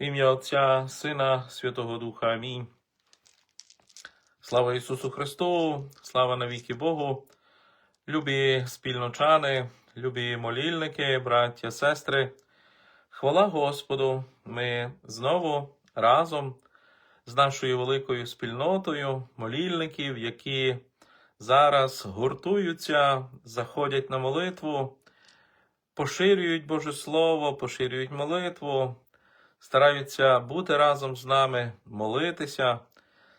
Ім'я Отця, Сина, Святого Духа. Амінь. Слава Ісусу Христу, слава навіки Богу, любі спільночани, любі молільники, браття, сестри. Хвала Господу! Ми знову разом з нашою великою спільнотою молільників, які зараз гуртуються, заходять на молитву, поширюють Боже Слово, поширюють молитву, стараються бути разом з нами, молитися,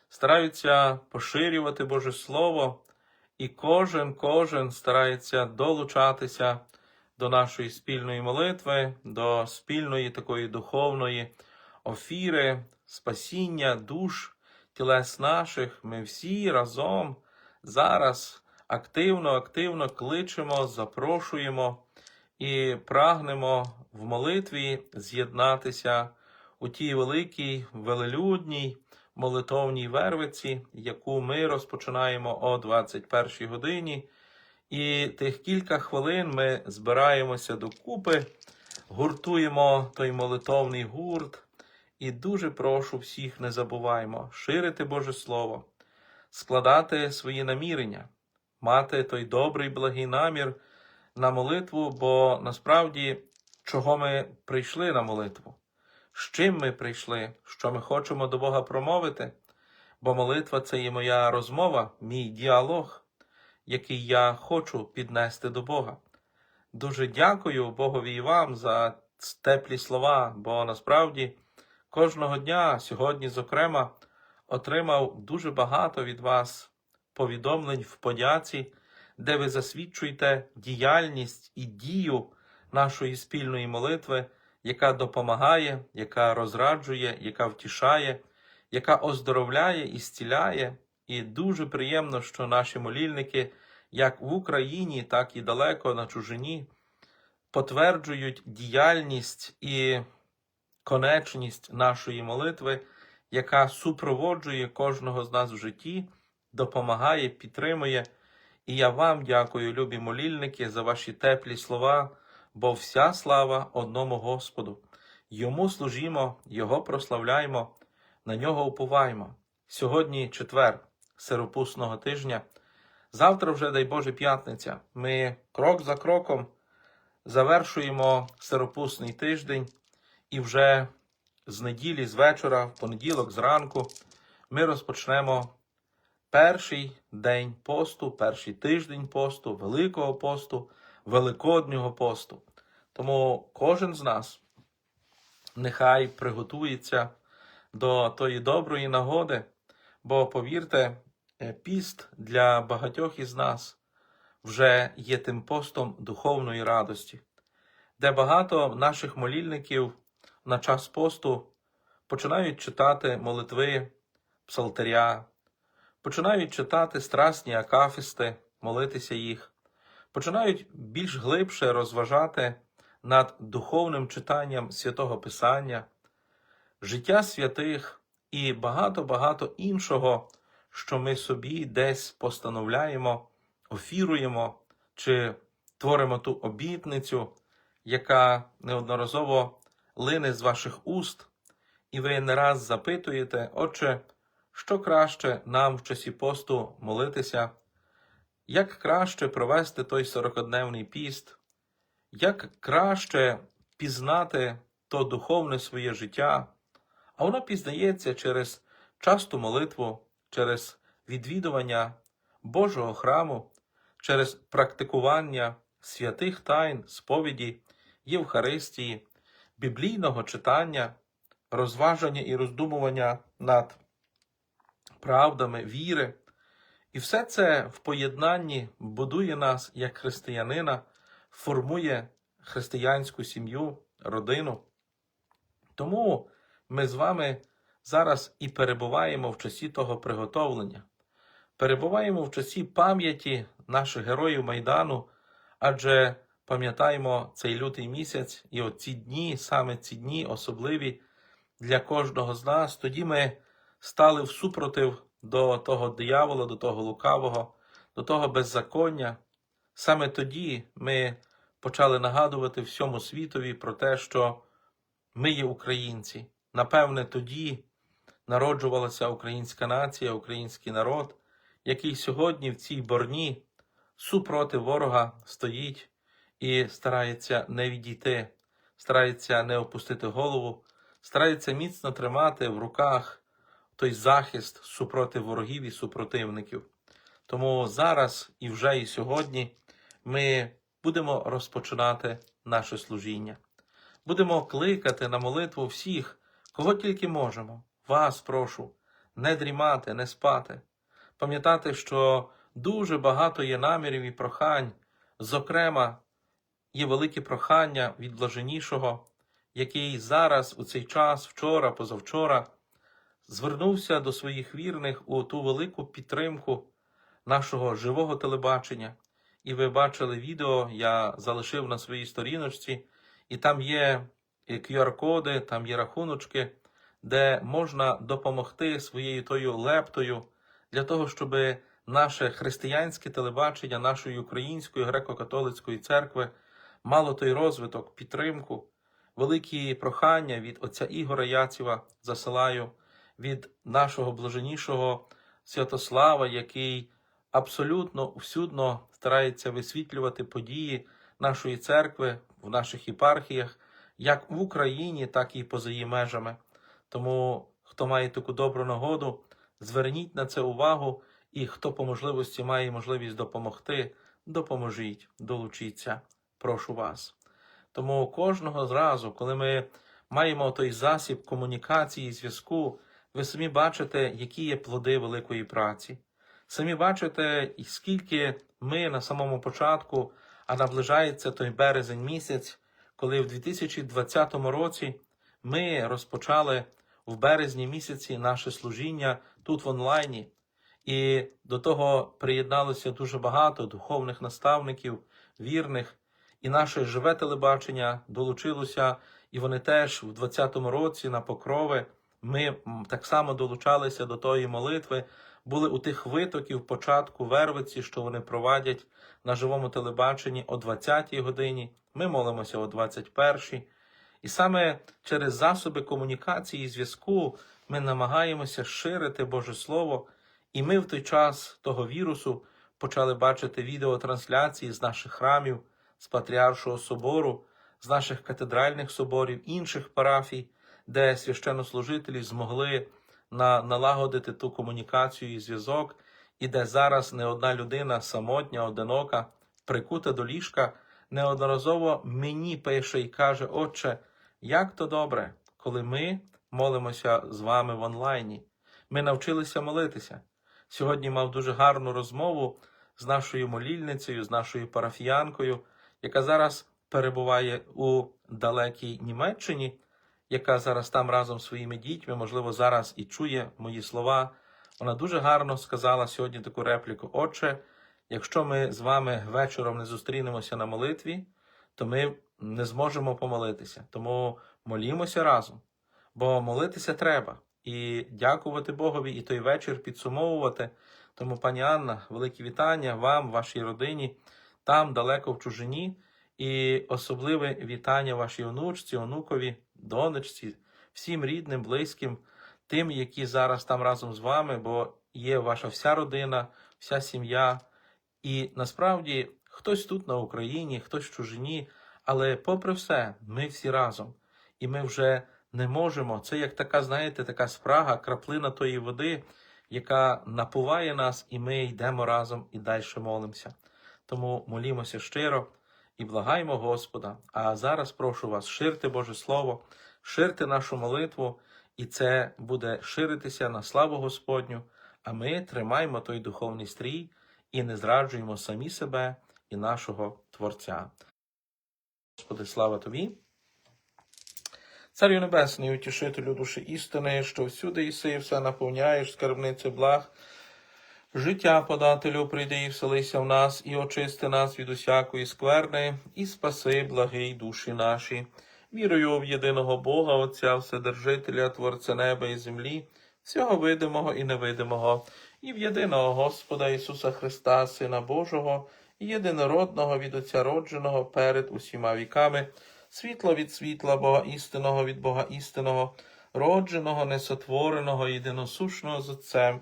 стараються поширювати Боже Слово, і кожен, кожен старається долучатися до нашої спільної молитви, до спільної такої духовної офіри, спасіння душ, тілес наших. Ми всі разом зараз активно, активно кличемо, запрошуємо і прагнемо в молитві з'єднатися у тій великій, велелюдній молитовній вервиці, яку ми розпочинаємо о 21 годині. І тих кілька хвилин ми збираємося докупи, гуртуємо той молитовний гурт. І дуже прошу всіх, не забуваймо ширити Боже Слово, складати свої намірення, мати той добрий благий намір на молитву, бо насправді чого ми прийшли на молитву, з чим ми прийшли, що ми хочемо до Бога промовити, бо молитва це є моя розмова, мій діалог, який я хочу піднести до Бога. Дуже дякую Богові і вам за теплі слова, бо насправді кожного дня, сьогодні, зокрема, отримав дуже багато від вас повідомлень в подяці, де ви засвідчуєте діяльність і дію нашої спільної молитви, яка допомагає, яка розраджує, яка втішає, яка оздоровляє і зціляє. І дуже приємно, що наші молільники, як в Україні, так і далеко на чужині, потверджують діяльність і конечність нашої молитви, яка супроводжує кожного з нас в житті, допомагає, підтримує. І я вам дякую, любі молільники, за ваші теплі слова, бо вся слава одному Господу. Йому служімо, Його прославляємо, на нього уповаємо. Сьогодні четвер сиропусного тижня. Завтра вже, дай Боже, п'ятниця. Ми крок за кроком завершуємо сиропусний тиждень, і вже з неділі, з вечора, в понеділок, зранку, ми розпочнемо перший день посту, перший тиждень посту, Великого посту, Великоднього посту. Тому кожен з нас нехай приготується до тої доброї нагоди, бо повірте, е, піст для багатьох із нас вже є тим постом духовної радості, де багато наших молільників на час посту починають читати молитви псалтиря, починають читати страсні акафісти, молитися їх, починають більш глибше розважати над духовним читанням святого Писання, життя святих і багато-багато іншого, що ми собі десь постановляємо, офіруємо чи творимо ту обітницю, яка неодноразово лине з ваших уст, і ви не раз запитуєте, Отче, що краще нам в часі посту молитися, як краще провести той сорокодневний піст, як краще пізнати то духовне своє життя, а воно пізнається через часту молитву, через відвідування Божого храму, через практикування святих тайн, сповіді, Євхаристії, біблійного читання, розваження і роздумування над правдами віри. І все це в поєднанні будує нас як християнина, формує християнську сім'ю, родину. Тому ми з вами зараз і перебуваємо в часі того приготовлення, перебуваємо в часі пам'яті наших героїв Майдану, адже пам'ятаємо цей лютий місяць і оці дні, саме ці дні особливі для кожного з нас. Тоді ми стали в супротив до того диявола, до того лукавого, до того беззаконня. Саме тоді ми почали нагадувати всьому світові про те, що ми є українці, напевне, тоді народжувалася українська нація, український народ, який сьогодні в цій борні супроти ворога стоїть і старається не відійти, старається не опустити голову, старається міцно тримати в руках той захист супроти ворогів і супротивників. Тому зараз і вже і сьогодні ми будемо розпочинати наше служіння. Будемо кликати на молитву всіх, кого тільки можемо. Вас прошу, не дрімати, не спати. Пам'ятати, що дуже багато є намірів і прохань, зокрема, є велике прохання від блаженнішого, який зараз, у цей час, вчора, позавчора, звернувся до своїх вірних у ту велику підтримку нашого живого телебачення. І ви бачили відео, я залишив на своїй сторіночці, і там є QR-коди, там є рахуночки, де можна допомогти своєю тою лептою для того, щоб наше християнське телебачення нашої української греко-католицької церкви мало той розвиток, підтримку, великі прохання від отця Ігора Яціва засилаю, від нашого блаженнішого Святослава, який абсолютно всюдно старається висвітлювати події нашої церкви в наших єпархіях, як в Україні, так і поза її межами. Тому, хто має таку добру нагоду, зверніть на це увагу, і хто по можливості має можливість допомогти, допоможіть, долучіться. Прошу вас. Тому кожного зразу, коли ми маємо той засіб комунікації зв'язку, ви самі бачите, які є плоди великої праці. Самі бачите, скільки ми на самому початку, а наближається той березень місяць, коли в 2020 році ми розпочали в березні місяці наше служіння тут в онлайні, і до того приєдналося дуже багато духовних наставників, вірних, і наше живе телебачення долучилося, і вони теж в 2020 році на покрови. Ми так само долучалися до тої молитви, були у тих витоків початку Вервиці, що вони провадять на живому телебаченні о 20-й годині. Ми молимося о 21-й. І саме через засоби комунікації і зв'язку ми намагаємося ширити Боже Слово, і ми в той час того вірусу почали бачити відеотрансляції з наших храмів, з Патріаршого собору, з наших катедральних соборів, інших парафій, де священнослужителі змогли на, налагодити ту комунікацію і зв'язок, і де зараз не одна людина самотня, одинока, прикута до ліжка, неодноразово мені пише і каже: Отче, як то добре, коли ми молимося з вами в онлайні. Ми навчилися молитися. Сьогодні мав дуже гарну розмову з нашою молільницею, з нашою парафіянкою, яка зараз перебуває у далекій Німеччині, яка зараз там разом з своїми дітьми, можливо, зараз і чує мої слова. Вона дуже гарно сказала сьогодні таку репліку: Отче, якщо ми з вами вечором не зустрінемося на молитві, то ми не зможемо помолитися. Тому молімося разом, бо молитися треба і дякувати Богові, і той вечір підсумовувати. Тому, пані Анна, великі вітання вам, вашій родині, там далеко в чужині, і особливе вітання вашій онучці, онукові, донечці, всім рідним, близьким, тим, які зараз там разом з вами, бо є ваша вся родина, вся сім'я. І насправді хтось тут на Україні, хтось в чужині, але попри все, ми всі разом. І ми вже не можемо. Це як така, знаєте, така спрага, краплина тої води, яка напуває нас, і ми йдемо разом і далі молимося. Тому молімося щиро і благаємо Господа. А зараз прошу вас, ширте Боже Слово, ширте нашу молитву, і це буде ширитися на славу Господню. А ми тримаємо той духовний стрій і не зраджуємо самі себе і нашого Творця. Господи, слава Тобі. Царю Небесний, утішителю душі істини, що всюди іси, все наповняєш, скарбницю благ, життя подателю, прийди і вселися в нас, і очисти нас від усякої скверни, і спаси, благий душі наші. Вірую в єдиного Бога, Отця, Вседержителя, Творця неба і землі, всього видимого і невидимого, і в єдиного Господа Ісуса Христа, Сина Божого, і єдинородного від Отця родженого перед усіма віками, світло від світла Бога істинного від Бога істинного, родженого, несотвореного, єдиносушного з Отцем,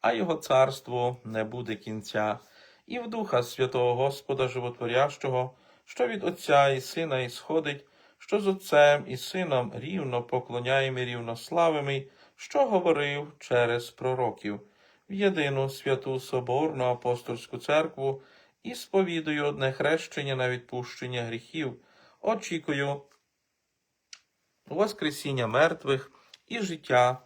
а його царству не буде кінця, і в Духа Святого Господа Животворящого, що від Отця і Сина ісходить, що з Отцем і Сином рівно поклоняємо і рівнославимо, що говорив через пророків, в єдину святу Соборну апостольську церкву і сповідую одне хрещення на відпущення гріхів, очікую Воскресіння мертвих і життя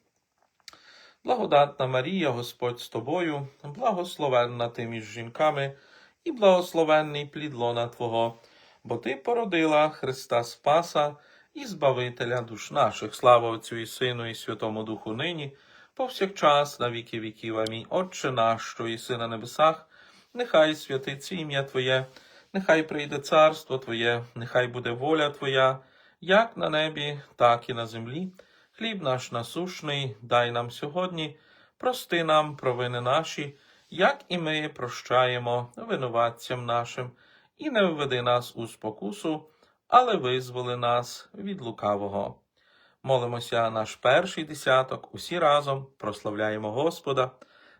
Благодатна Марія, Господь з тобою, благословенна ти між жінками, і благословенний плід лона Твого, бо Ти породила Христа Спаса і Збавителя душ наших. Слава Отцю і Сину, і Святому Духу нині, повсякчас, на віки віків. Амінь. Отче наш, що єси на небесах, нехай святиться ім'я Твоє, нехай прийде царство Твоє, нехай буде воля Твоя, як на небі, так і на землі. Хліб наш насушний, дай нам сьогодні, прости нам провини наші, як і ми прощаємо винуватцям нашим, і не введи нас у спокусу, але визволи нас від лукавого. Молимося наш перший десяток, усі разом прославляємо Господа,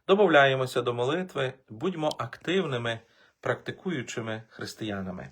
домовляємося до молитви, будьмо активними, практикуючими християнами.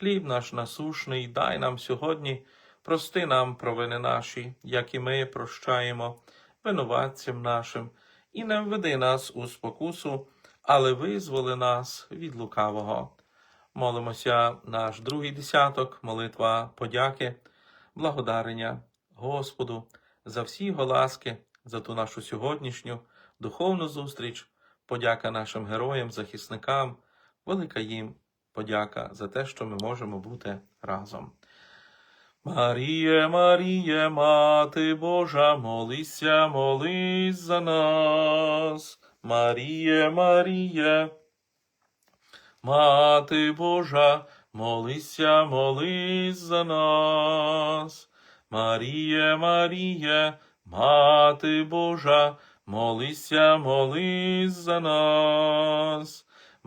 Хліб наш насушний, дай нам сьогодні, прости нам провини наші, як і ми прощаємо винуватцям нашим, і не введи нас у спокусу, але визволи нас від лукавого. Молимося наш другий десяток, молитва подяки. благодарення Господу за всі його ласки, за ту нашу сьогоднішню духовну зустріч, подяка нашим героям, захисникам, велика їм подяка за те, що ми можемо бути разом. Маріє, Маріє, Мати Божа, молися, молись за нас. Маріє, Маріє, Мати Божа, молися, молись за нас. Маріє, Маріє, Мати Божа, молися, молись за нас.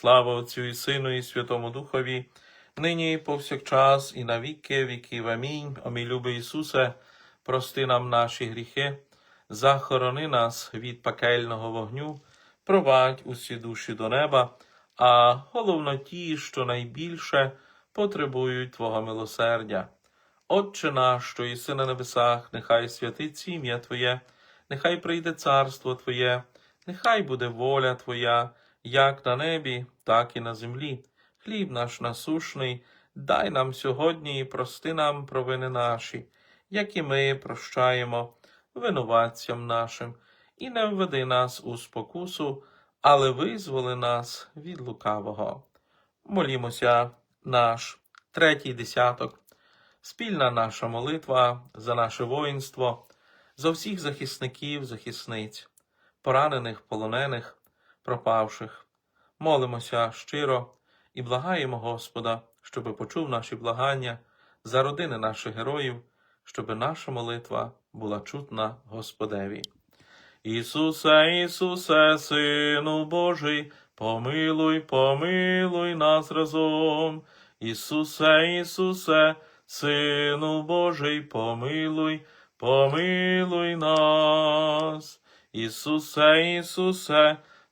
Слава Отцю і Сину, і Святому Духові, нині і повсякчас, і на віки віків. Амінь. О мій любий Ісусе, прости нам наші гріхи, захорони нас від пекельного вогню, провадь усі душі до неба, а головно ті, що найбільше потребують Твого милосердя. Отче наш, що єси на небесах, нехай святиться ім'я Твоє, нехай прийде царство Твоє, нехай буде воля Твоя, як на небі, так і на землі. Хліб наш насушний, дай нам сьогодні і прости нам провини наші, як і ми прощаємо винуватцям нашим, і не введи нас у спокусу, але визволи нас від лукавого. Молімося, наш третій десяток, спільна наша молитва за наше воїнство, за всіх захисників, захисниць, поранених, полонених, пропавших. Молимося щиро і благаємо Господа, щоби почув наші благання за родини наших героїв, щоби наша молитва була чутна Господеві. Ісусе, Ісусе, Сину Божий, помилуй, помилуй нас разом. Ісусе, Ісусе, Сину Божий, помилуй, помилуй нас. Ісусе, Ісусе,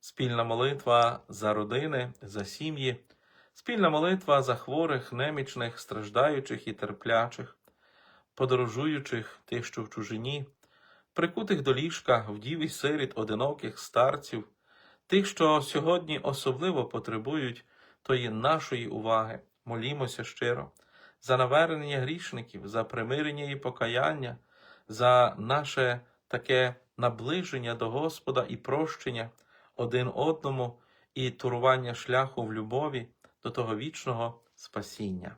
спільна молитва за родини, за сім'ї, спільна молитва за хворих, немічних, страждаючих і терплячих, подорожуючих, тих, що в чужині, прикутих до ліжка, вдів і сиріт, одиноких старців, тих, що сьогодні особливо потребують тої нашої уваги. Молімося щиро за навернення грішників, за примирення і покаяння, за наше таке наближення до Господа і прощення один одному і турування шляху в любові до того вічного спасіння.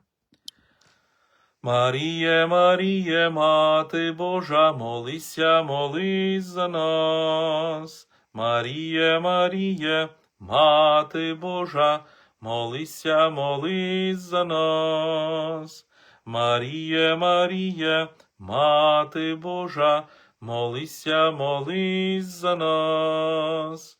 Маріє, Маріє, Мати Божа, молися, молись за нас. Маріє, Маріє, Мати Божа, молися, молись за нас. Маріє, Маріє, Мати Божа, молися, молись за нас.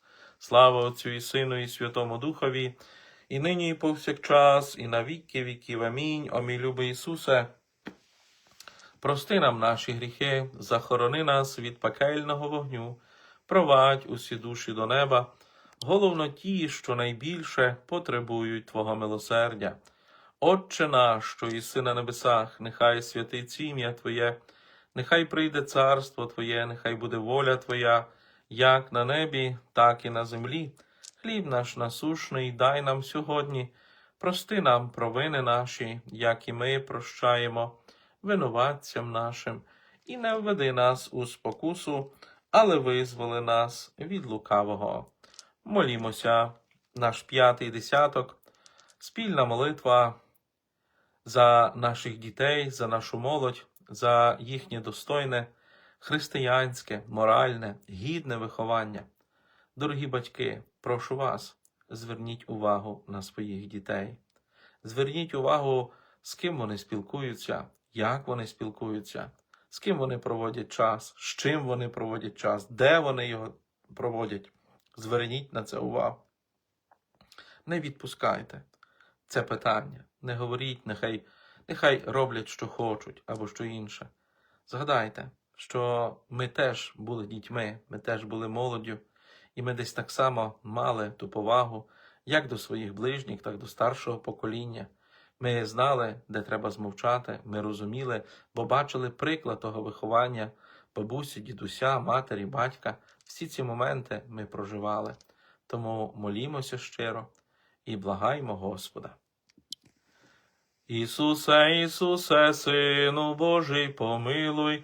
Слава Отцю і Сину, і Святому Духові, і нині, і повсякчас, і на віки віків. Амінь. О мій любий Ісусе, прости нам наші гріхи, захорони нас від пекельного вогню, провадь усі душі до неба, головно ті, що найбільше потребують Твого милосердя. Отче наш, що єси на небесах, нехай святиться ім'я Твоє, нехай прийде царство Твоє, нехай буде воля Твоя, як на небі, так і на землі. Хліб наш насушний дай нам сьогодні, прости нам провини наші, як і ми прощаємо винуватцям нашим, і не введи нас у спокусу, але визволи нас від лукавого. Молімося, наш п'ятий десяток, спільна молитва за наших дітей, за нашу молодь, за їхнє достойне, християнське, моральне, гідне виховання. Дорогі батьки, прошу вас, зверніть увагу на своїх дітей. Зверніть увагу, з ким вони спілкуються, як вони спілкуються, з ким вони проводять час, з чим вони проводять час, де вони його проводять. Зверніть на це увагу. Не відпускайте це питання. Не говоріть, нехай, нехай роблять, що хочуть, або що інше. Згадайте, що ми теж були дітьми, ми теж були молоддю, і ми десь так само мали ту повагу як до своїх ближніх, так і до старшого покоління. Ми знали, де треба змовчати, ми розуміли, бо бачили приклад того виховання бабусі, дідуся, матері, батька. Всі ці моменти ми проживали. Тому молімося щиро і благаймо Господа. Ісусе, Ісусе, Сину Божий, помилуй,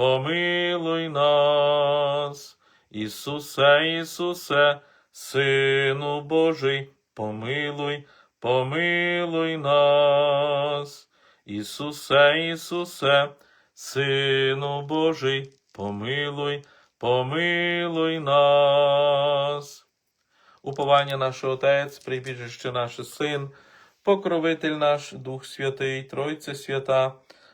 помилуй нас. Ісусе, Ісусе, Сину Божий, помилуй, помилуй нас. Ісусе, Ісусе, Сину Божий, помилуй, помилуй нас. Уповання наш Отець, прибіжище наш Син, покровитель наш, Дух Святий, Тройце свята,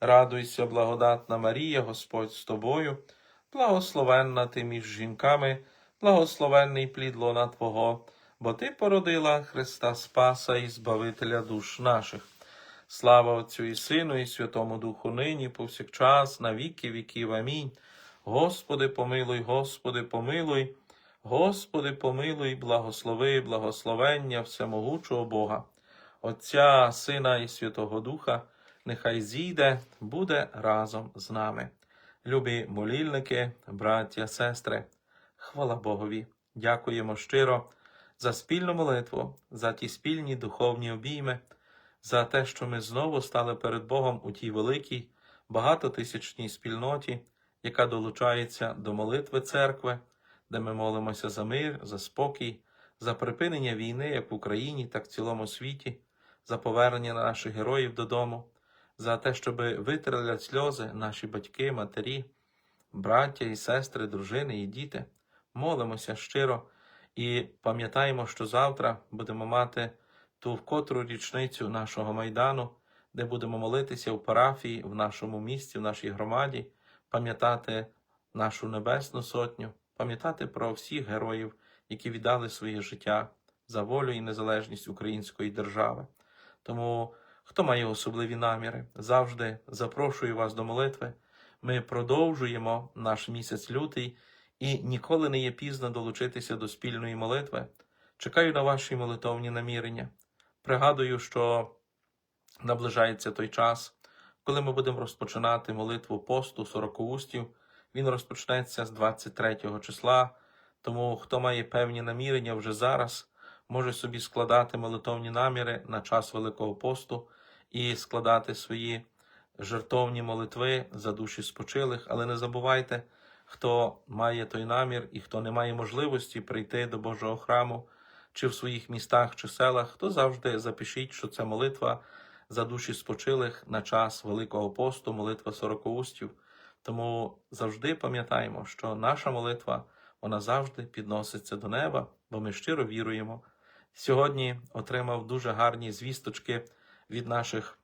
радуйся, благодатна Марія, Господь з тобою, благословенна ти між жінками, благословенний плід лона Твого, бо ти породила Христа Спаса і Збавителя душ наших. Слава Отцю і Сину, і Святому Духу нині, повсякчас, на віки віків. Амінь. Господи, помилуй, Господи, помилуй, Господи, помилуй, благослови, благословення всемогучого Бога, Отця, Сина і Святого Духа, нехай зійде, буде разом з нами. Любі молільники, браття, сестри, хвала Богові. Дякуємо щиро за спільну молитву, за ті спільні духовні обійми за те, що ми знову стали перед Богом у тій великій, багатотисячній спільноті, яка долучається до молитви церкви, де ми молимося за мир, за спокій, за припинення війни як в Україні, так в цілому світі, за повернення наших героїв додому, за те, щоб витерли сльози наші батьки, матері, браття і сестри, дружини і діти. Молимося щиро і пам'ятаємо, що завтра будемо мати ту вкотру річницю нашого майдану, де будемо молитися в парафії, в нашому місті, в нашій громаді, пам'ятати нашу Небесну Сотню, пам'ятати про всіх героїв, які віддали своє життя за волю і незалежність української держави. Тому, хто має особливі наміри, завжди запрошую вас до молитви. Ми продовжуємо наш місяць лютий і ніколи не є пізно долучитися до спільної молитви. Чекаю на ваші молитовні намірення. Пригадую, що наближається той час, коли ми будемо розпочинати молитву посту сорокоустів. Він розпочнеться з 23 числа. Тому хто має певні намірення вже зараз, може собі складати молитовні наміри на час Великого посту і складати свої жертовні молитви за душі спочилих. Але не забувайте, хто має той намір і хто не має можливості прийти до Божого храму чи в своїх містах чи селах, то завжди запишіть, що це молитва за душі спочилих на час Великого посту, молитва сорокоустів. Тому завжди пам'ятаємо, що наша молитва вона завжди підноситься до неба, бо ми щиро віруємо. Сьогодні отримав дуже гарні звісточки від наших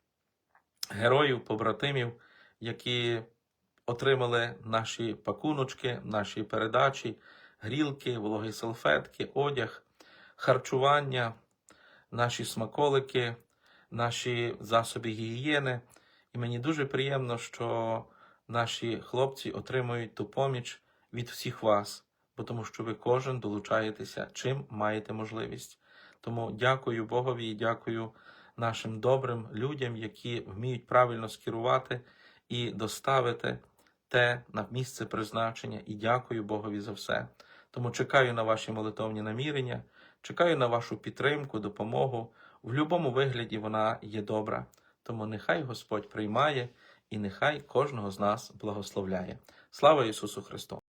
героїв, побратимів, які отримали наші пакуночки, наші передачі, грілки, вологі салфетки, одяг харчування, наші смаколики, наші засоби гігієни. І мені дуже приємно, що наші хлопці отримують ту поміч від всіх вас, бо тому що ви кожен долучаєтеся, чим маєте можливість. Тому дякую Богові і дякую нашим добрим людям, які вміють правильно скерувати і доставити те на місце призначення. І дякую Богові за все. Тому чекаю на ваші молитовні намірення. Чекаю на вашу підтримку, допомогу. В будь-якому вигляді вона є добра. Тому нехай Господь приймає і нехай кожного з нас благословляє. Слава Ісусу Христу!